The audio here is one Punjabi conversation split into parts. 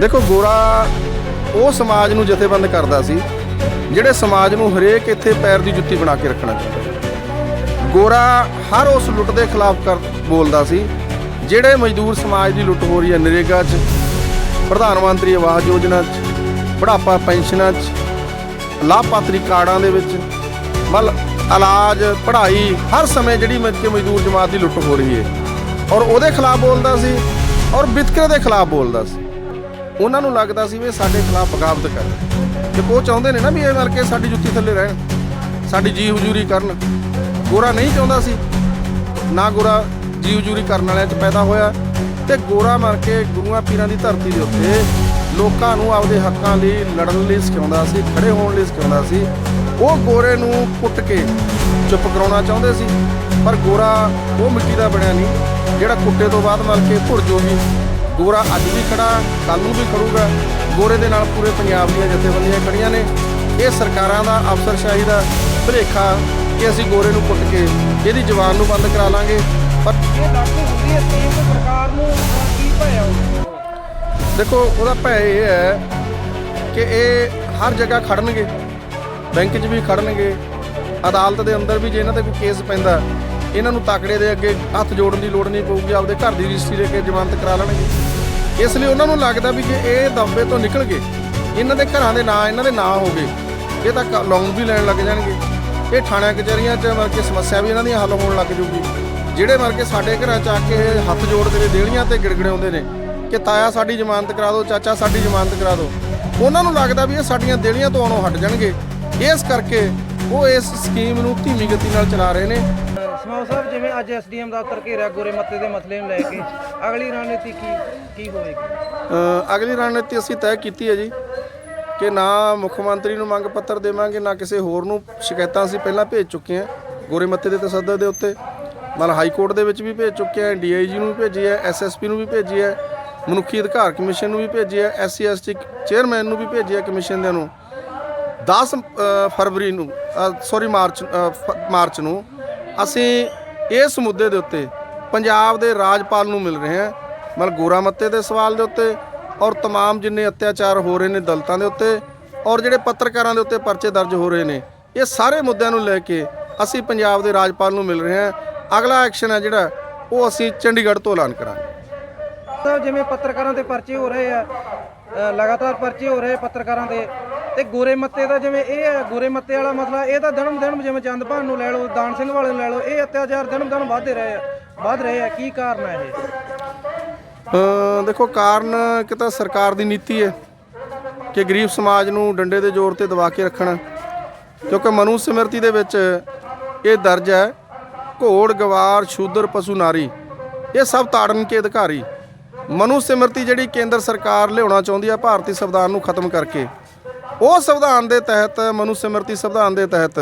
ਦੇਖੋ, ਗੋਰਾ ਉਹ ਸਮਾਜ ਨੂੰ ਜਥੇਬੰਦ ਕਰਦਾ ਸੀ, ਜਿਹੜੇ ਸਮਾਜ ਨੂੰ ਹਰੇਕ ਇੱਥੇ ਪੈਰ ਦੀ ਜੁੱਤੀ ਬਣਾ ਕੇ ਰੱਖਣਾ ਚਾਹੁੰਦਾ ਗੋਰਾ ਹਰ ਉਸ ਲੁੱਟ ਦੇ ਖਿਲਾਫ ਕਰ ਬੋਲਦਾ ਸੀ, ਜਿਹੜੇ ਮਜ਼ਦੂਰ ਸਮਾਜ ਦੀ ਲੁੱਟ ਹੋ ਰਹੀ ਹੈ, ਨਰੇਗਾ 'ਚ, ਪ੍ਰਧਾਨ ਮੰਤਰੀ ਆਵਾਸ ਯੋਜਨਾ 'ਚ, ਬੁਢਾਪਾ ਪੈਨਸ਼ਨਾਂ 'ਚ, ਲਾਭਪਾਤਰੀ ਕਾਰਡਾਂ ਦੇ ਵਿੱਚ, ਮਲ ਇਲਾਜ, ਪੜ੍ਹਾਈ, ਹਰ ਸਮੇਂ ਜਿਹੜੀ ਮੱਕੇ ਮਜ਼ਦੂਰ ਜਮਾਤ ਦੀ ਲੁੱਟ ਹੋ ਰਹੀ ਹੈ। ਔਰ ਉਹਦੇ ਖਿਲਾਫ ਬੋਲਦਾ ਸੀ, ਔਰ ਵਿਤਕਰੇ ਦੇ ਖਿਲਾਫ ਬੋਲਦਾ ਸੀ। ਉਹਨਾਂ ਨੂੰ ਲੱਗਦਾ ਸੀ ਵੀ ਸਾਡੇ ਖਿਲਾਫ ਬਗਾਵਤ ਕਰ ਕਿ ਉਹ ਚਾਹੁੰਦੇ ਨੇ ਨਾ ਵੀ ਇਹ ਮਰ ਕੇ ਸਾਡੀ ਜੁੱਤੀ ਥੱਲੇ ਰਹਿਣ, ਸਾਡੀ ਜੀ ਹਜ਼ੂਰੀ ਕਰਨ। ਗੋਰਾ ਨਹੀਂ ਚਾਹੁੰਦਾ ਸੀ। ਨਾ ਗੋਰਾ ਜੀ ਹਜ਼ੂਰੀ ਕਰਨ ਵਾਲਿਆਂ 'ਚ ਪੈਦਾ ਹੋਇਆ ਤੇ ਗੋਰਾ ਮਰ ਕੇ ਗੁਰੂਆਂ ਪੀਰਾਂ ਦੀ ਧਰਤੀ ਦੇ ਉੱਤੇ ਲੋਕਾਂ ਨੂੰ ਆਪਦੇ ਹੱਕਾਂ ਲਈ ਲੜਨ ਲਈ ਸਿਖਾਉਂਦਾ ਸੀ, ਖੜੇ ਹੋਣ ਲਈ ਸਿਖਾਉਂਦਾ ਸੀ। ਉਹ ਗੋਰੇ ਨੂੰ ਕੁੱਟ ਕੇ ਚੁੱਪ ਕਰਾਉਣਾ ਚਾਹੁੰਦੇ ਸੀ, ਪਰ ਗੋਰਾ ਉਹ ਮਿੱਟੀ ਦਾ ਬਣਿਆ ਨਹੀਂ, ਜਿਹੜਾ ਕੁੱਟੇ ਤੋਂ ਬਾਅਦ ਮਰ ਕੇ ਭੁਰ ਵੀ ਗੋਰਾ ਅੱਜ ਵੀ ਖੜਾ ਕੱਲ ਨੂੰ ਵੀ ਖੜੂਗਾ। ਗੋਰੇ ਦੇ ਨਾਲ ਪੂਰੇ ਪੰਜਾਬ ਦੀਆਂ ਜਥੇਬੰਦੀਆਂ ਖੜੀਆਂ ਨੇ। ਇਹ ਸਰਕਾਰਾਂ ਦਾ ਅਫਸਰਸ਼ਾਹੀ ਦਾ ਭੁਲੇਖਾ ਕਿ ਅਸੀਂ ਗੋਰੇ ਨੂੰ ਕੁੱਟ ਕੇ ਇਹਦੀ ਜ਼ਬਾਨ ਨੂੰ ਬੰਦ ਕਰਾ ਲਾਂਗੇ। ਪਰ ਇਹ ਲਾਗੂ ਹੁੰਦੀ ਹੈ ਤੇ ਸਰਕਾਰ ਨੂੰ ਕੀ ਭਇਆ ਦੇਖੋ ਉਹਦਾ ਭੈ ਇਹ ਹੈ ਕਿ ਇਹ ਹਰ ਜਗ੍ਹਾ ਖੜਨਗੇ। ਬੈਂਕ 'ਚ ਵੀ ਖੜਨਗੇ। ਅਦਾਲਤ ਦੇ ਅੰਦਰ ਵੀ ਜੇ ਇਹਨਾਂ ਤੇ ਕੋਈ ਕੇਸ ਪੈਂਦਾ ਇਹਨਾਂ ਨੂੰ ਤਾਕੜੇ ਦੇ ਅੱਗੇ ਹੱਥ ਜੋੜਨ ਦੀ ਲੋੜ ਨਹੀਂ ਪਊਗੀ ਆਪਦੇ ਘਰ ਦੀ ਰਜਿਸਟਰੀ ਲੈ ਕੇ ਜ਼ਮਾਨਤ ਕਰਾ ਲੈਣਗੇ। ਇਸ ਲਈ ਉਹਨਾਂ ਨੂੰ ਲੱਗਦਾ ਵੀ ਜੇ ਇਹ ਦੰਬੇ ਤੋਂ ਨਿਕਲ ਗਏ, ਇਹਨਾਂ ਦੇ ਘਰਾਂ ਦੇ ਨਾਂ, ਇਹਨਾਂ ਦੇ ਨਾਂ ਹੋ ਗਏ, ਇਹ ਤਾਂ ਲੋਨ ਵੀ ਲੈਣ ਲੱਗ ਜਾਣਗੇ। ਇਹ ਥਾਣਿਆਂ ਕਚਹਿਰੀਆਂ 'ਚ ਮਰ ਕੇ ਸਮੱਸਿਆ ਵੀ ਇਹਨਾਂ ਦੀਆਂ ਹੱਲ ਹੋਣ ਲੱਗ ਜੂਗੀ। ਜਿਹੜੇ ਮਰ ਕੇ ਸਾਡੇ ਘਰਾਂ 'ਚ ਆ ਕੇ ਇਹ ਹੱਥ ਜੋੜਦੇ ਨੇ ਦੇਹੜੀਆਂ ਤੇ ਗਿੜਗੜਾਉਂਦੇ ਨੇ, ਕਿ ਤਾਇਆ ਸਾਡੀ ਜ਼ਮਾਨਤ ਕਰਾ ਦਿਓ, ਚਾਚਾ ਸਾਡੀ ਜ਼ਮਾਨਤ ਕਰਾ ਦਿਓ, ਉਹਨਾਂ ਨੂੰ ਲੱਗਦਾ ਵੀ ਇਹ ਸਾਡੀਆਂ ਦੇਹੜੀਆਂ ਤੋਂ ਆਉਣੋਂ ਹਟ ਜਾਣਗੇ। ਇਸ ਕਰਕੇ ਉਹ ਇਸ ਸਕੀਮ ਨੂੰ ਧੀਮੀ ਗਤੀ ਨਾਲ ਚਲਾ ਰਹੇ ਨੇ। ਸਮਾਉ ਸਾਹਿਬ ਜਿਵੇਂ ਅੱਜ ਐਸਡੀਐਮ ਦਾ ਉੱਤਰ ਘੇਰਿਆ ਗੋਰੇ ਮੱਤੇ ਦੇ ਮਸਲੇ ਨੂੰ ਲੈ ਕੇ ਅਗਲੀ ਰਣਨੀਤੀ ਕੀ ਕੀ ਹੋਵੇਗੀ? ਅ, ਅਗਲੀ ਰਣਨੀਤੀ ਅਸੀਂ ਤੈਅ ਕੀਤੀ ਹੈ ਜੀ ਕਿ ਨਾ ਮੁੱਖ ਮੰਤਰੀ ਨੂੰ ਮੰਗ ਪੱਤਰ ਦੇਵਾਂਗੇ ਨਾ ਕਿਸੇ ਹੋਰ ਨੂੰ ਸ਼ਿਕਾਇਤਾਂ ਅਸੀਂ ਪਹਿਲਾਂ ਭੇਜ ਚੁੱਕੇ ਹਾਂ ਗੋਰੇ ਮੱਤੇ ਦੇ ਤਸੱਦਦ ਦੇ ਉੱਤੇ। ਨਾਲ ਹਾਈ ਕੋਰਟ ਦੇ ਵਿੱਚ ਵੀ ਭੇਜ ਚੁੱਕੇ ਹਾਂ ਡੀਆਈਜੀ ਨੂੰ ਵੀ ਭੇਜੀ ਹੈ ਐਸਐਸਪੀ ਨੂੰ ਵੀ ਭੇਜੀ ਹੈ ਮਨੁੱਖੀ ਅਧਿਕਾਰ ਕਮਿਸ਼ਨ ਨੂੰ ਵੀ ਭੇਜੀ ਹੈ ਐਸਸੀ ਐਸਟੀ ਚੇਅਰਮੈਨ ਨੂੰ ਵੀ ਭੇਜੀ ਹੈ ਕਮਿਸ਼ਨ ਦੇ ਨੂੰ। 10 ਅ, ਫਰਵਰੀ ਨੂੰ ਸੌਰੀ ਮਾਰਚ ਅ, ਫ- ਮਾਰਚ ਨੂੰ ਅਸੀਂ ਇਸ ਮੁੱਦੇ ਦੇ ਉੱਤੇ ਪੰਜਾਬ ਦੇ ਰਾਜਪਾਲ ਨੂੰ ਮਿਲ ਰਹੇ ਹਾਂ ਮਤਲਬ ਗੋਰਾ ਮੱਤੇ ਦੇ ਸਵਾਲ ਦੇ ਉੱਤੇ ਔਰ तमाम ਜਿੰਨੇ ਅਤਿਆਚਾਰ ਹੋ ਰਹੇ ਨੇ ਦਲਤਾਂ ਦੇ ਉੱਤੇ ਔਰ ਜਿਹੜੇ ਪੱਤਰਕਾਰਾਂ ਦੇ ਉੱਤੇ ਪਰਚੇ ਦਰਜ ਹੋ ਰਹੇ ਨੇ ਇਹ ਸਾਰੇ ਮੁੱਦਿਆਂ ਨੂੰ ਲੈ ਕੇ ਅਸੀਂ ਪੰਜਾਬ ਦੇ ਰਾਜਪਾਲ ਨੂੰ ਮਿਲ ਰਹੇ ਹਾਂ ਅਗਲਾ ਐਕਸ਼ਨ ਹੈ ਜਿਹੜਾ ਉਹ ਅਸੀਂ ਚੰਡੀਗੜ੍ਹ ਤੋਂ ਐਲਾਨ ਕਰਾਂਗੇ ਤਾਂ ਜਿਵੇਂ ਪੱਤਰਕਾਰਾਂ ਦੇ ਪਰਚੇ ਹੋ ਰਹੇ ਆ ਅ, ਲਗਾਤਾਰ ਪਰਚੇ ਹੋ ਰਹੇ ਪੱਤਰਕਾਰਾਂ ਦੇ ਤੇ ਗੋਰੇ ਮੱਤੇ ਦਾ ਜਿਵੇਂ ਇਹ ਹੈ ਗੋਰੇ ਮੱਤੇ ਵਾਲਾ ਮਸਲਾ, ਇਹ ਤਾਂ ਦਿਨਮ ਦਿਨ ਜਿਵੇਂ ਚੰਦਪਾਨ ਨੂੰ ਲੈ ਲਓ, ਦਾਨ ਸਿੰਘ ਵਾਲੇ ਨੂੰ ਲੈ ਲਓ, ਇਹ ਅਤਿਆਚਾਰ ਦਿਨਮ ਦਿਨ ਵਧਦੇ ਰਹੇ ਆ, ਵੱਧ ਰਹੇ ਆ, ਕੀ ਕਾਰਨ ਹੈ ਇਹ? ਦੇਖੋ, ਕਾਰਨ ਕਿ ਤਾਂ ਸਰਕਾਰ ਦੀ ਨੀਤੀ ਹੈ ਕਿ ਗਰੀਬ ਸਮਾਜ ਨੂੰ ਡੰਡੇ ਦੇ ਜ਼ੋਰ ਤੇ ਦਬਾ ਕੇ ਰੱਖਣਾ, ਕਿਉਂਕਿ ਮਨੂ ਸਿਮਰਤੀ ਦੇ ਵਿੱਚ ਇਹ ਦਰਜ ਹੈ, ਘੋੜ, ਗਵਾਰ, ਸ਼ੂਦਰ, ਪਸ਼ੂ, ਨਾਰੀ, ਇਹ ਸਭ ਤਾੜਨ ਕੇ ਅਧਿਕਾਰੀ। ਮਨੂ ਸਿਮਰਤੀ ਜਿਹੜੀ ਕੇਂਦਰ ਸਰਕਾਰ ਲਿਆਉਣਾ ਚਾਹੁੰਦੀ ਹੈ ਭਾਰਤੀ ਸੰਵਿਧਾਨ ਨੂੰ ਖਤਮ ਕਰਕੇ। ਉਹ ਸੰਵਿਧਾਨ ਦੇ ਤਹਿਤ, ਮਨੂ ਸਿਮਰਤੀ ਸੰਵਿਧਾਨ ਦੇ ਤਹਿਤ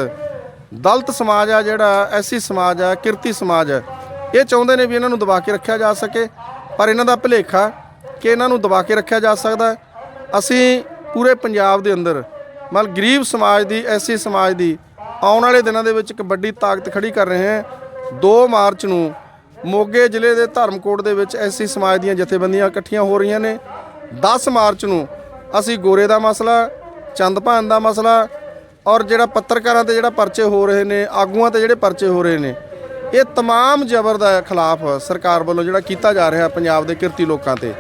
ਦਲਿਤ ਸਮਾਜ ਆ ਜਿਹੜਾ, ਐਸੀ ਸਮਾਜ ਆ, ਕਿਰਤੀ ਸਮਾਜ ਹੈ ਇਹ ਚਾਹੁੰਦੇ ਨੇ ਵੀ ਇਹਨਾਂ ਨੂੰ ਦਬਾ ਕੇ ਰੱਖਿਆ ਜਾ ਸਕੇ, ਪਰ ਇਹਨਾਂ ਦਾ ਭੁਲੇਖਾ ਕਿ ਇਹਨਾਂ ਨੂੰ ਦਬਾ ਕੇ ਰੱਖਿਆ ਜਾ ਸਕਦਾ ਅਸੀਂ ਪੂਰੇ ਪੰਜਾਬ ਦੇ ਅੰਦਰ, ਮਤਲਬ ਗਰੀਬ ਸਮਾਜ ਦੀ, ਐਸੀ ਸਮਾਜ ਦੀ ਆਉਣ ਵਾਲੇ ਦਿਨਾਂ ਦੇ ਵਿੱਚ ਇੱਕ ਵੱਡੀ ਤਾਕਤ ਖੜੀ ਕਰ ਰਹੇ ਹਾਂ। 2 ਮਾਰਚ ਨੂੰ ਮੋਗੇ ਜ਼ਿਲ੍ਹੇ ਦੇ ਧਰਮਕੋਟ ਦੇ ਵਿੱਚ ਐਸੀ ਸਮਾਜ ਦੀਆਂ ਜਥੇਬੰਦੀਆਂ ਇਕੱਠੀਆਂ ਹੋ ਰਹੀਆਂ ਨੇ। 10 ਮਾਰਚ ਨੂੰ ਅਸੀਂ ਗੋਰੇ ਦਾ ਮਸਲਾ ਚੰਦਪਾਨ ਦਾ ਮਸਲਾ ਔਰ ਜਿਹੜਾ ਪੱਤਰਕਾਰਾਂ ਤੇ ਜਿਹੜਾ ਪਰਚੇ ਹੋ ਰਹੇ ਨੇ ਆਗੂਆਂ ਤੇ ਜਿਹੜੇ ਪਰਚੇ ਹੋ ਰਹੇ ਨੇ ਇਹ ਤਮਾਮ ਜ਼ਬਰ ਦਾ ਖਿਲਾਫ ਸਰਕਾਰ ਵੱਲੋਂ ਜਿਹੜਾ ਕੀਤਾ ਜਾ ਰਿਹਾ ਪੰਜਾਬ ਦੇ ਕਿਰਤੀ ਲੋਕਾਂ ਤੇ।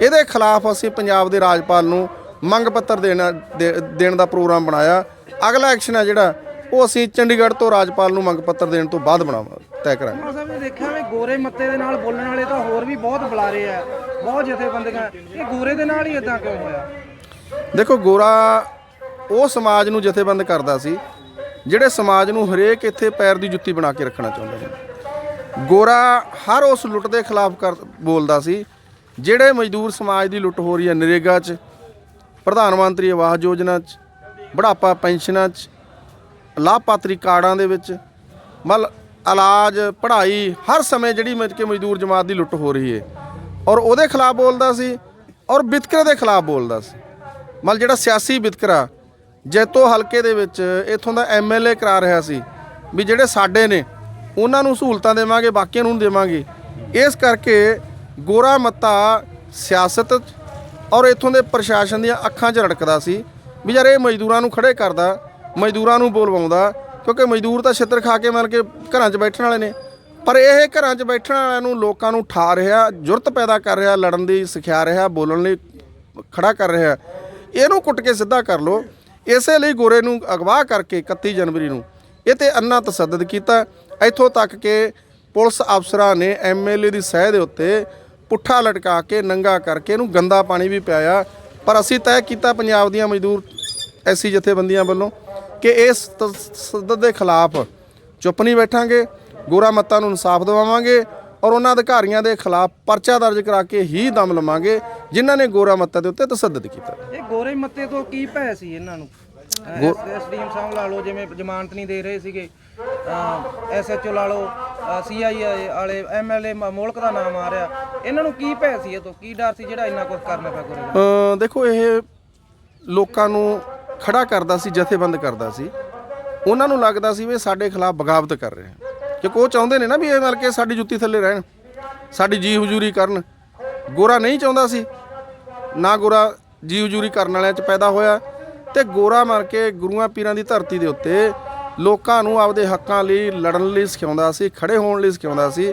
ਇਹਦੇ ਖਿਲਾਫ ਅਸੀਂ ਪੰਜਾਬ ਦੇ ਰਾਜਪਾਲ ਨੂੰ ਮੰਗ ਪੱਤਰ ਦੇਣਾ ਦੇ- ਦੇਣ ਦਾ ਪ੍ਰੋਗਰਾਮ ਬਣਾਇਆ। ਅਗਲਾ ਐਕਸ਼ਨ ਹੈ ਜਿਹੜਾ ਉਹ ਅਸੀਂ ਚੰਡੀਗੜ੍ਹ ਤੋਂ ਰਾਜਪਾਲ ਨੂੰ ਮੰਗ ਪੱਤਰ ਦੇਣ ਤੋਂ ਬਾਅਦ ਬਣਾਵਾਂਗੇ ਤੈਅ ਕਰਾਂਗੇ। ਸਮਾਉ ਸਾਹਿਬ ਦੇਖਿਆ ਵੀ ਗੋਰੇ ਮੱਤੇ ਦੇ ਨਾਲ ਬੋਲਣ ਵਾਲੇ ਤਾਂ ਹੋਰ ਵੀ ਬਹੁਤ ਬੁਲਾਰੇ ਆ ਬਹੁਤ ਜਥੇਬੰਦੀਆਂ। ਇਹ ਗੋਰੇ ਦੇ ਨਾਲ ਹੀ ਇਦਾਂ ਕਿਉਂ ਹੋਇਆ? ਦੇਖੋ ਗੋਰਾ ਉਹ ਸਮਾਜ ਨੂੰ ਜਥੇਬੰਦ ਕਰਦਾ ਸੀ, ਜਿਹੜੇ ਸਮਾਜ ਨੂੰ ਹਰੇਕ ਇੱਥੇ ਪੈਰ ਦੀ ਜੁੱਤੀ ਬਣਾ ਕੇ ਰੱਖਣਾ ਚਾਹੁੰਦੇ ਨੇ ਗੋਰਾ ਹਰ ਉਸ ਲੁੱਟ ਦੇ ਖਿਲਾਫ ਕਰ, ਬੋਲਦਾ ਸੀ, ਜਿਹੜੇ ਮਜ਼ਦੂਰ ਸਮਾਜ ਦੀ ਲੁੱਟ ਹੋ ਰਹੀ ਹੈ ਨਰੇਗਾ 'ਚ, ਪ੍ਰਧਾਨ ਮੰਤਰੀ ਆਵਾਸ ਯੋਜਨਾ 'ਚ, ਬੁਢਾਪਾ ਪੈਨਸ਼ਨਾਂ 'ਚ, ਲਾਭਪਾਤਰੀ ਕਾਰਡਾਂ ਦੇ ਵਿੱਚ ਮਲ ਇਲਾਜ, ਪੜ੍ਹਾਈ, ਹਰ ਸਮੇਂ ਜਿਹੜੀ ਮਜ ਕੇ ਮਜ਼ਦੂਰ ਜਮਾਤ ਦੀ ਲੁੱਟ ਹੋ ਰਹੀ ਹੈ। ਔਰ ਉਹਦੇ ਖਿਲਾਫ ਬੋਲਦਾ ਸੀ ਔਰ ਵਿਤਕਰੇ ਦੇ ਖਿਲਾਫ ਬੋਲਦਾ ਸੀ। ਮਲ ਜਿਹੜਾ ਸਿਆਸੀ ਵਿਤਕਰਾ ਜੈਤੋ ਹਲਕੇ ਦੇ ਵਿੱਚ ਇਥੋਂ ਦਾ ਐਮਐਲਏ ਕਰਾ ਰਿਹਾ ਸੀ ਵੀ ਜਿਹੜੇ ਸਾਡੇ ਨੇ, ਉਹਨਾਂ ਨੂੰ ਸਹੂਲਤਾਂ ਦੇਵਾਂਗੇ, ਬਾਕੀਆਂ ਨੂੰ ਦੇਵਾਂਗੇ। ਇਸ ਕਰਕੇ ਗੋਰਾ ਮੱਤਾ ਸਿਆਸਤ 'ਚ ਔਰ ਇੱਥੋਂ ਦੇ ਪ੍ਰਸ਼ਾਸਨ ਦੀਆਂ ਅੱਖਾਂ 'ਚ ਰੜਕਦਾ ਸੀ ਵੀ ਯਾਰ ਇਹ ਮਜ਼ਦੂਰਾਂ ਨੂੰ ਖੜੇ ਕਰਦਾ, ਮਜ਼ਦੂਰਾਂ ਨੂੰ ਬੋਲਵਾਉਂਦਾ ਕਿਉਂਕਿ ਮਜ਼ਦੂਰ ਤਾਂ ਛਿੱਤਰ ਖਾ ਕੇ ਮਤਲਬ ਕਿ ਘਰਾਂ 'ਚ ਬੈਠਣ ਵਾਲੇ ਨੇ। ਪਰ ਇਹ ਘਰਾਂ 'ਚ ਬੈਠਣ ਵਾਲਿਆਂ ਨੂੰ ਲੋਕਾਂ ਨੂੰ ਠਾ ਰਿਹਾ, ਜੁਰਤ ਪੈਦਾ ਕਰ ਰਿਹਾ, ਲੜਨ ਦੀ ਸਿਖਿਆ ਰਿਹਾ, ਬੋਲਣ ਲਈ ਖੜਾ ਕਰ ਰਿਹਾ। ਇਹਨੂੰ ਕੁੱਟ ਕੇ ਸਿੱਧਾ ਕਰ ਲੋ ਇਸੇ ਲਈ ਗੋਰੇ ਨੂੰ ਅਗਵਾ ਕਰਕੇ 31 ਜਨਵਰੀ ਨੂੰ ਇਹ ਤੇ ਅੰਨਾ ਤਸੱਦਦ ਕੀਤਾ। ਇੱਥੋਂ ਤੱਕ ਕਿ ਪੁਲਿਸ ਅਫਸਰਾਂ ਨੇ ਐਮਐਲਏ ਦੀ ਸਹਿ ਦੇ ਉੱਤੇ ਪੁੱਠਾ ਲਟਕਾ ਕੇ ਨੰਗਾ ਕਰਕੇ ਇਹਨੂੰ ਗੰਦਾ ਪਾਣੀ ਵੀ ਪਿਆਇਆ। ਪਰ ਅਸੀਂ ਤੈਅ ਕੀਤਾ ਪੰਜਾਬ ਦੀਆਂ ਮਜ਼ਦੂਰ ਐਸੀ ਜਥੇਬੰਦੀਆਂ ਵੱਲੋਂ ਕਿ ਇਸ ਤਸੱਦਦ ਦੇ ਖਿਲਾਫ ਚੁੱਪ ਨਹੀਂ ਬੈਠਾਂਗੇ। ਗੋਰਾ ਮੱਤਾਂ ਨੂੰ ਇਨਸਾਫ ਦਿਵਾਵਾਂਗੇ। ਔਰ ਉਹਨਾਂ ਅਧਿਕਾਰੀਆਂ ਦੇ ਖਿਲਾਫ ਪਰਚਾ ਦਰਜ ਕਰਾ ਕੇ ਹੀ ਦਮ ਲਵਾਂਗੇ ਜਿਨ੍ਹਾਂ ਨੇ ਗੋਰਾ ਮੱਤਾਂ ਦੇ ਉੱਤੇ ਤਸੱਦਦ ਕੀਤਾ। ਇਹ ਗੋਰੇ ਮੱਤੇ ਤੋਂ ਕੀ ਭੈ ਸੀ ਇਹਨਾਂ ਨੂੰ? ਐਸਡੀਐਮ ਸਾਹਿਬ ਲਾ ਲਓ ਜਿਵੇਂ ਜ਼ਮਾਨਤ ਨਹੀਂ ਦੇ ਰਹੇ ਸੀਗੇ। ਐਸਐਚਓ ਲਾ ਲਓ ਸੀਆਈ ਵਾਲੇ ਐਮਐਲਏ ਮੋਲਕ ਦਾ ਨਾਮ ਆ ਰਿਹਾ। ਇਹਨਾਂ ਨੂੰ ਕੀ ਭੈ ਸੀ ਇਹ ਤੋਂ? ਕੀ ਡਰ ਸੀ ਜਿਹੜਾ ਇੰਨਾ ਕੁਝ ਕਰਨਾ ਪਿਆ ਗੋਰੇ ਦੇਖੋ ਇਹ ਲੋਕਾਂ ਨੂੰ ਖੜਾ ਕਰਦਾ ਸੀ ਜਥੇਬੰਦ ਕਰਦਾ ਸੀ। ਉਹਨਾਂ ਨੂੰ ਲੱਗਦਾ ਸੀ ਵੀ ਸਾਡੇ ਖਿਲਾਫ ਬਗਾਵਤ ਕਰ ਰਹੇ ਹਨ। ਕਿਉਂਕਿ ਉਹ ਚਾਹੁੰਦੇ ਨੇ ਨਾ ਵੀ ਇਹ ਮਤਲਬ ਕਿ ਸਾਡੀ ਜੁੱਤੀ ਥੱਲੇ ਰਹਿਣ, ਸਾਡੀ ਜੀ ਹਜ਼ੂਰੀ ਕਰਨ। ਗੋਰਾ ਨਹੀਂ ਚਾਹੁੰਦਾ ਸੀ। ਨਾ ਗੋਰਾ ਜੀ ਹਜ਼ੂਰੀ ਕਰਨ ਵਾਲਿਆਂ 'ਚ ਪੈਦਾ ਹੋਇਆ ਤੇ ਗੋਰਾ ਮਰ ਕੇ ਗੁਰੂਆਂ ਪੀਰਾਂ ਦੀ ਧਰਤੀ ਦੇ ਉੱਤੇ ਲੋਕਾਂ ਨੂੰ ਆਪਦੇ ਹੱਕਾਂ ਲਈ, ਲੜਨ ਲਈ ਸਿਖਾਉਂਦਾ ਸੀ, ਖੜੇ ਹੋਣ ਲਈ ਸਿਖਾਉਂਦਾ ਸੀ।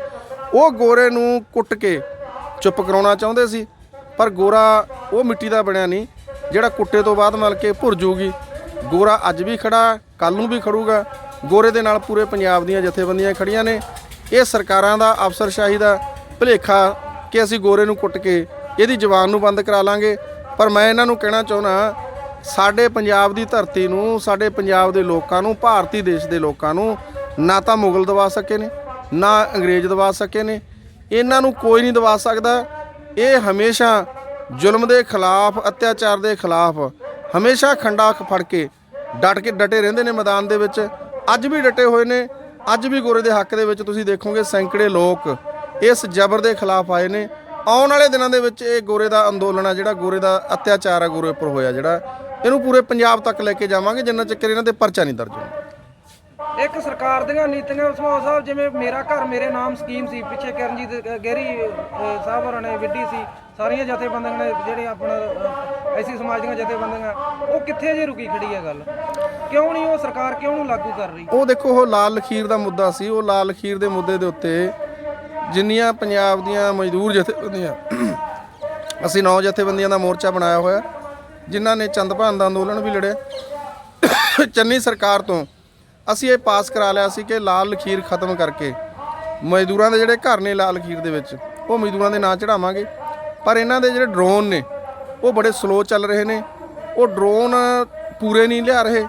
ਉਹ ਗੋਰੇ ਨੂੰ ਕੁੱਟ ਕੇ ਚੁੱਪ ਕਰਾਉਣਾ ਚਾਹੁੰਦੇ ਸੀ, ਪਰ ਗੋਰਾ ਉਹ ਮਿੱਟੀ ਦਾ ਬਣਿਆ ਨਹੀਂ, ਜਿਹੜਾ ਕੁੱਟੇ ਤੋਂ ਬਾਅਦ ਮਲ ਕੇ ਭੁਰ ਜੂਗੀ। ਗੋਰਾ ਅੱਜ ਵੀ ਖੜਾ ਕੱਲ ਨੂੰ ਵੀ ਖੜੂਗਾ। ਗੋਰੇ ਦੇ ਨਾਲ ਪੂਰੇ ਪੰਜਾਬ ਦੀਆਂ ਜਥੇਬੰਦੀਆਂ ਖੜੀਆਂ ਨੇ। ਇਹ ਸਰਕਾਰਾਂ ਦਾ ਅਫਸਰਸ਼ਾਹੀ ਦਾ ਭੁਲੇਖਾ ਕਿ ਅਸੀਂ ਗੋਰੇ ਨੂੰ ਕੁੱਟ ਕੇ ਇਹਦੀ ਜ਼ਬਾਨ ਨੂੰ ਬੰਦ ਕਰਾ ਲਾਂਗੇ। ਪਰ ਮੈਂ ਇਹਨਾਂ ਨੂੰ ਕਹਿਣਾ ਚਾਹੁੰਦਾ ਸਾਡੇ ਪੰਜਾਬ ਦੀ ਧਰਤੀ ਨੂੰ, ਸਾਡੇ ਪੰਜਾਬ ਦੇ ਲੋਕਾਂ ਨੂੰ, ਭਾਰਤੀ ਦੇਸ਼ ਦੇ ਲੋਕਾਂ ਨੂੰ ਨਾ ਤਾਂ ਮੁਗਲ ਦਵਾ ਸਕੇ ਨੇ, ਨਾ ਅੰਗਰੇਜ਼ ਦਵਾ ਸਕੇ ਨੇ। ਇਹਨਾਂ ਨੂੰ ਕੋਈ ਨਹੀਂ ਦਵਾ ਸਕਦਾ। ਇਹ ਹਮੇਸ਼ਾ ਜ਼ੁਲਮ ਦੇ ਖਿਲਾਫ, ਅਤਿਆਚਾਰ ਦੇ ਖਿਲਾਫ ਹਮੇਸ਼ਾ ਖੰਡਾ ਫੜ ਕੇ ਡਟ ਕੇ ਡਟੇ ਰਹਿੰਦੇ ਨੇ ਮੈਦਾਨ ਦੇ ਵਿੱਚ। ਅੱਜ ਵੀ ਡਟੇ ਹੋਏ ਨੇ। ਅੱਜ ਵੀ ਗੋਰੇ ਦੇ ਹੱਕ ਦੇ ਵਿੱਚ ਤੁਸੀਂ ਦੇਖੋਗੇ ਸੈਂਕੜੇ ਲੋਕ ਇਸ ਜ਼ਬਰ ਦੇ ਖਿਲਾਫ ਆਏ ਨੇ। ਆਉਣ ਵਾਲੇ ਦਿਨਾਂ ਦੇ ਵਿੱਚ ਇਹ ਗੋਰੇ ਦਾ ਅੰਦੋਲਨ ਆ, ਜਿਹੜਾ ਗੋਰੇ ਦਾ ਅਤਿਆਚਾਰ ਆ, ਗੋਰੇ ਉੱਪਰ ਹੋਇਆ ਜਿਹੜਾ, ਇਹਨੂੰ ਪੂਰੇ ਪੰਜਾਬ ਤੱਕ ਲੈ ਕੇ ਜਾਵਾਂਗੇ, ਜਿੰਨਾ ਚਿਰ ਇਹਨਾਂ ਤੇ ਪਰਚਾ ਨਹੀਂ ਦਰਜ ਹੁੰਦਾ ਇੱਕ ਸਰਕਾਰ ਦੀਆਂ ਨੀਤੀਆਂ ਉਸਮਾਨ ਸਾਹਿਬ, ਜਿਵੇਂ ਮੇਰਾ ਘਰ, ਮੇਰੇ ਨਾਮ ਸਕੀਮ ਸੀ, ਪਿੱਛੇ ਕਰਨਜੀਤ ਗਹਿਰੀ ਸਾਹਿਬ ਹੋਰਾਂ ਨੇ ਵਿੱਢੀ ਸੀ, ਸਾਰੀਆਂ ਜਥੇਬੰਦੀਆਂ ਨੇ ਜਿਹੜੇ ਆਪਣਾ ਐਸੀ ਸਮਾਜ ਦੀਆਂ ਜਥੇਬੰਦੀਆਂ, ਉਹ ਕਿੱਥੇ ਜੇ ਰੁਕੀ ਖੜੀ ਹੈ ਗੱਲ? ਕਿਉਂ ਨਹੀਂ, ਉਹ ਸਰਕਾਰ ਕਿਉਂ ਨਹੀਂ ਲਾਗੂ ਕਰ ਰਹੀ? ਉਹ ਦੇਖੋ, ਉਹ ਲਾਲ ਲਖੀਰ ਦਾ ਮੁੱਦਾ ਸੀ। ਉਹ ਲਾਲ ਲਖੀਰ ਦੇ ਮੁੱਦੇ ਦੇ ਉੱਤੇ ਜਿੰਨੀਆਂ ਪੰਜਾਬ ਦੀਆਂ ਮਜ਼ਦੂਰ ਜਥੇਬੰਦੀਆਂ, ਅਸੀਂ ਨੌ ਜਥੇਬੰਦੀਆਂ ਦਾ ਮੋਰਚਾ ਬਣਾਇਆ ਹੋਇਆ, ਜਿਨ੍ਹਾਂ ਨੇ ਚੰਦਭਾਨ ਦਾ ਅੰਦੋਲਨ ਵੀ ਲੜਿਆ। ਚੰਨੀ ਸਰਕਾਰ ਤੋਂ ਅਸੀਂ ਇਹ ਪਾਸ ਕਰਾ ਲਿਆ ਸੀ ਕਿ ਲਾਲ ਲਖੀਰ ਖਤਮ ਕਰਕੇ ਮਜ਼ਦੂਰਾਂ ਦੇ ਜਿਹੜੇ ਘਰ ਨੇ ਲਾਲ ਲਖੀਰ ਦੇ ਵਿੱਚ, ਉਹ ਮਜ਼ਦੂਰਾਂ ਦੇ ਨਾਂ ਚੜਾਵਾਂਗੇ ਪਰ ਇਹਨਾਂ ਦੇ ਜਿਹੜੇ ਡਰੋਨ ਨੇ, ਉਹ ਬੜੇ ਸਲੋ ਚੱਲ ਰਹੇ ਨੇ। ਉਹ ਡਰੋਨ ਪੂਰੇ ਨਹੀਂ ਲਿਆ ਰਹੇ।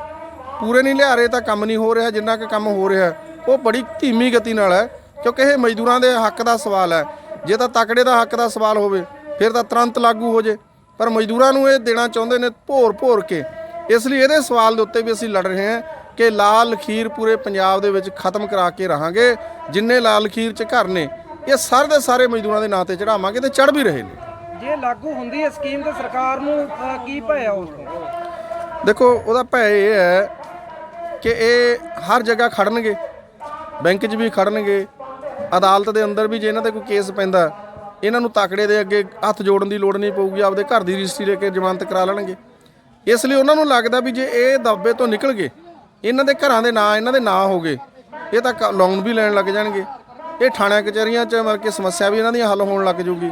ਪੂਰੇ ਨਹੀਂ ਲਿਆ ਰਹੇ ਤਾਂ ਕੰਮ ਨਹੀਂ ਹੋ ਰਿਹਾ ਜਿੰਨਾ ਕੁ ਕੰਮ ਹੋ ਰਿਹਾ ਉਹ ਬੜੀ ਧੀਮੀ ਗਤੀ ਨਾਲ ਹੈ ਕਿਉਂਕਿ ਇਹ ਮਜ਼ਦੂਰਾਂ ਦੇ ਹੱਕ ਦਾ ਸਵਾਲ ਹੈ। ਜੇ ਤਾਂ ਤਕੜੇ ਦਾ ਹੱਕ ਦਾ ਸਵਾਲ ਹੋਵੇ ਫਿਰ ਤਾਂ ਤੁਰੰਤ ਲਾਗੂ ਹੋ ਜੇ। ਪਰ ਮਜ਼ਦੂਰਾਂ ਨੂੰ ਇਹ ਦੇਣਾ ਚਾਹੁੰਦੇ ਨੇ ਭੋਰ ਭੋਰ ਕੇ। ਇਸ ਲਈ ਇਹਦੇ ਸਵਾਲ ਦੇ ਉੱਤੇ ਵੀ ਅਸੀਂ ਲੜ ਰਹੇ ਹਾਂ ਕਿ ਲਾਲ ਖੀਰ ਪੂਰੇ ਪੰਜਾਬ ਦੇ ਵਿੱਚ ਖਤਮ ਕਰਾ ਕੇ ਰਹਾਂਗੇ। ਜਿੰਨੇ ਲਾਲ ਖੀਰ ਚ ਘਰ ਨੇ ਇਹ ਸਾਰੇ ਦੇ ਸਾਰੇ ਮਜ਼ਦੂਰਾਂ ਦੇ ਨਾਂ ਤੇ ਚੜਾਵਾਂਗੇ ਤੇ ਚੜ ਵੀ ਰਹੇ ਨੇ। ਜੇ ਲਾਗੂ ਹੁੰਦੀ ਹੈ ਸਕੀਮ ਤੇ ਸਰਕਾਰ ਨੂੰ ਕੀ ਭਇਆ ਉਸ ਦੇਖੋ ਉਹਦਾ ਭੈ ਇਹ ਹੈ ਕਿ ਇਹ ਹਰ ਜਗ੍ਹਾ ਖੜਨਗੇ, ਬੈਂਕ 'ਚ ਵੀ ਖੜਨਗੇ, ਅਦਾਲਤ ਦੇ ਅੰਦਰ ਵੀ ਜੇ ਇਹਨਾਂ ਤੇ ਕੋਈ ਕੇਸ ਪੈਂਦਾ, ਇਹਨਾਂ ਨੂੰ ਤਾਕੜੇ ਦੇ ਅੱਗੇ ਹੱਥ ਜੋੜਨ ਦੀ ਲੋੜ ਨਹੀਂ ਪਊਗੀ, ਆਪਦੇ ਘਰ ਦੀ ਰਜਿਸਟਰੀ ਲੈ ਕੇ ਜ਼ਮਾਨਤ ਕਰਾ ਲੈਣਗੇ। ਇਸ ਲਈ ਉਹਨਾਂ ਨੂੰ ਲੱਗਦਾ ਵੀ ਜੇ ਇਹ ਦੱਬੇ ਤੋਂ ਨਿਕਲ ਗਏ, ਇਹਨਾਂ ਦੇ ਘਰਾਂ ਦੇ ਨਾਂ, ਇਹਨਾਂ ਦੇ ਨਾਂ ਹੋ ਗਏ, ਇਹ ਤਾਂ ਲੋਨ ਵੀ ਲੈਣ ਲੱਗ ਜਾਣਗੇ। ਇਹ ਥਾਣਿਆਂ, ਕਚਹਿਰੀਆਂ 'ਚ ਮਤਲਬ ਕਿ ਸਮੱਸਿਆ ਵੀ ਇਹਨਾਂ ਦੀਆਂ ਹੱਲ ਹੋਣ ਲੱਗ ਜੂਗੀ।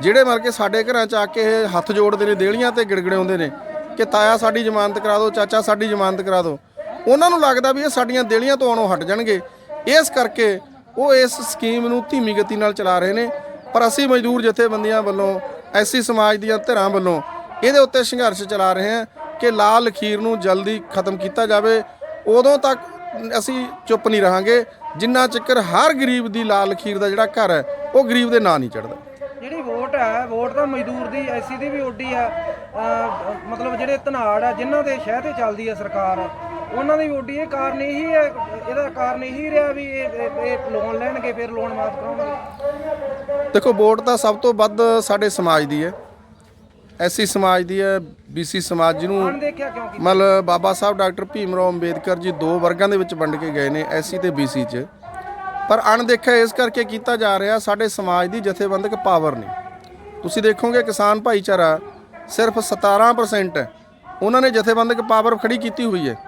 ਜਿਹੜੇ ਮਤਲਬ ਕਿ ਸਾਡੇ ਘਰਾਂ 'ਚ ਆ ਕੇ ਇਹ ਹੱਥ ਜੋੜਦੇ ਨੇ ਦੇਲੀਆਂ ਤੇ ਗਿੜਗੜੇ ਹੁੰਦੇ ਨੇ, ਕਿ ਤਾਇਆ ਸਾਡੀ ਜ਼ਮਾਨਤ ਕਰਾ ਦਿਓ ਚਾਚਾ ਸਾਡੀ ਜ਼ਮਾਨਤ ਕਰਾ ਦਿਓ ਉਹਨਾਂ ਨੂੰ ਲੱਗਦਾ ਵੀ ਇਹ ਸਾਡੀਆਂ ਦੇਲੀਆਂ ਤੋਂ ਆਉਣੋਂ ਹਟ ਜਾਣਗੇ। ਇਸ ਕਰਕੇ ਉਹ ਇਸ ਸਕੀਮ ਨੂੰ ਧੀਮੀ ਗਤੀ ਨਾਲ ਚਲਾ ਰਹੇ ਨੇ। ਪਰ ਅਸੀਂ ਮਜ਼ਦੂਰ ਜਥੇਬੰਦੀਆਂ ਵੱਲੋਂ ਐਸੀ ਸਮਾਜ ਦੀਆਂ ਧਿਰਾਂ ਵੱਲੋਂ ਇਹਦੇ ਉੱਤੇ ਸੰਘਰਸ਼ ਚਲਾ ਰਹੇ ਹਾਂ ਕਿ ਲਾਲ ਲਖੀਰ ਨੂੰ ਜਲਦੀ ਖਤਮ ਕੀਤਾ ਜਾਵੇ। ਉਦੋਂ ਤੱਕ ਅਸੀਂ ਚੁੱਪ ਨਹੀਂ ਰਹਾਂਗੇ। ਜਿੰਨਾ ਚੱਕਰ ਹਰ ਗਰੀਬ ਦੀ ਲਾਲ ਲਖੀਰ ਦਾ ਜਿਹੜਾ ਘਰ ਹੈ, ਉਹ ਗਰੀਬ ਦੇ ਨਾਂ ਨਹੀਂ ਚੜਦਾ ਜਿਹੜੀ ਵੋਟ ਹੈ, ਵੋਟ ਤਾਂ ਮਜ਼ਦੂਰ ਦੀ ਐਸੀ ਦੀ ਵੀ ਉੱਡੀ ਆ ਮਤਲਬ ਜਿਹੜੇ ਧਨਾੜ ਆ ਜਿਨ੍ਹਾਂ ਦੇ ਸ਼ਹਿ ਤੇ ਚੱਲਦੀ ਹੈ ਸਰਕਾਰ ਉਹਨਾਂ ਦੀ ਉੱਡੀ ਇਹ ਕਾਰਨ ਇਹੀ ਹੈ ਇਹਦਾ ਕਾਰਨ ਇਹੀ ਰਿਹਾ ਵੀ ਇਹ ਇਹ- ਇਹ ਲੋਨ ਲੈਣਗੇ ਫਿਰ ਲੋਨ ਮਾਫ ਕਰਾਉਣਗੇ। ਦੇਖੋ ਵੋਟ ਤਾਂ ਸਭ ਤੋਂ ਵੱਧ ਸਾਡੇ ਸਮਾਜ ਦੀ ਹੈ। ਐਸੀ ਸਮਾਜ ਦੀ ਹੈ ਬੀਸੀ ਸਮਾਜ ਜਿਹਨੂੰ ਅਣਦੇਖਿਆ ਕਿਉਂ ਕੀਤਾ ਮਤਲਬ ਬਾਬਾ ਸਾਹਿਬ ਡਾਕਟਰ ਭੀਮ ਰਾਓ ਅੰਬੇਦਕਰ ਜੀ ਦੋ ਵਰਗਾਂ ਦੇ ਵਿੱਚ ਵੰਡ ਕੇ ਗਏ ਨੇ ਐਸੀ ਤੇ ਬੀਸੀ 'ਚ। ਪਰ ਅਣਦੇਖਿਆ ਇਸ ਕਰਕੇ ਕੀਤਾ ਜਾ ਰਿਹਾ ਸਾਡੇ ਸਮਾਜ ਦੀ ਜਥੇਬੰਦਕ ਪਾਵਰ ਨਹੀਂ। ਤੁਸੀਂ ਦੇਖੋਗੇ ਕਿਸਾਨ ਭਾਈਚਾਰਾ ਸਿਰਫ 17% ਹੈ। ਉਹਨਾਂ ਨੇ ਜਥੇਬੰਦਕ ਪਾਵਰ ਖੜੀ ਕੀਤੀ ਹੋਈ ਹੈ।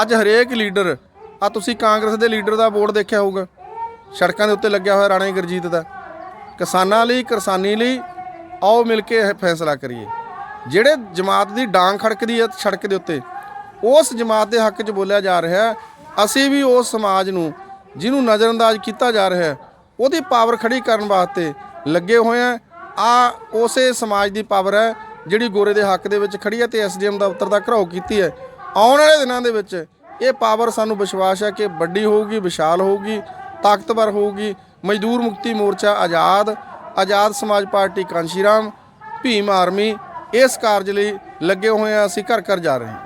ਅੱਜ ਹਰੇਕ ਲੀਡਰ ਆ ਤੁਸੀਂ ਕਾਂਗਰਸ ਦੇ ਲੀਡਰ ਦਾ ਬੋਰਡ ਦੇਖਿਆ ਹੋਊਗਾ, ਸੜਕਾਂ ਦੇ ਉੱਤੇ ਲੱਗਿਆ ਹੋਇਆ ਰਾਣੇ ਗੁਰਜੀਤ ਦਾ। ਕਿਸਾਨਾਂ ਲਈ ਕਿਸਾਨੀ ਲਈ ਆਓ ਮਿਲ ਕੇ ਇਹ ਫੈਸਲਾ ਕਰੀਏ। ਜਿਹੜੇ ਜਮਾਤ ਦੀ ਡਾਂਗ ਖੜਕਦੀ ਹੈ ਸੜਕ ਦੇ ਉੱਤੇ, ਉਸ ਜਮਾਤ ਦੇ ਹੱਕ 'ਚ ਬੋਲਿਆ ਜਾ ਰਿਹਾ ਅਸੀਂ ਵੀ ਉਸ ਸਮਾਜ ਨੂੰ, ਜਿਹਨੂੰ ਨਜ਼ਰਅੰਦਾਜ਼ ਕੀਤਾ ਜਾ ਰਿਹਾ ਉਹਦੀ ਪਾਵਰ ਖੜੀ ਕਰਨ ਵਾਸਤੇ ਲੱਗੇ ਹੋਏ ਆ ਆ ਉਸੇ ਸਮਾਜ ਦੀ ਪਾਵਰ ਹੈ, ਜਿਹੜੀ ਗੋਰੇ ਦੇ ਹੱਕ ਦੇ ਵਿੱਚ ਖੜੀ ਹੈ ਤੇ ਐਸਡੀਐਮ ਦਫ਼ਤਰ ਦਾ ਘਰਾਓ ਕੀਤੀ ਹੈ। ਆਉਣ ਵਾਲੇ ਦਿਨਾਂ ਦੇ ਵਿੱਚ ਇਹ ਪਾਵਰ ਸਾਨੂੰ ਵਿਸ਼ਵਾਸ ਹੈ ਕਿ ਵੱਡੀ ਹੋਊਗੀ, ਵਿਸ਼ਾਲ ਹੋਊਗੀ, ਤਾਕਤਵਰ ਹੋਊਗੀ, ਮਜ਼ਦੂਰ ਮੁਕਤੀ ਮੋਰਚਾ ਆਜ਼ਾਦ ਆਜ਼ਾਦ ਸਮਾਜ ਪਾਰਟੀ ਕਾਂਸ਼ੀਰਾਮ, ਭੀਮ ਆਰਮੀ ਇਸ ਕਾਰਜ ਲਈ ਲੱਗੇ ਹੋਏ ਆ ਅਸੀਂ ਘਰ ਘਰ ਜਾ ਰਹੇ ਹਾਂ।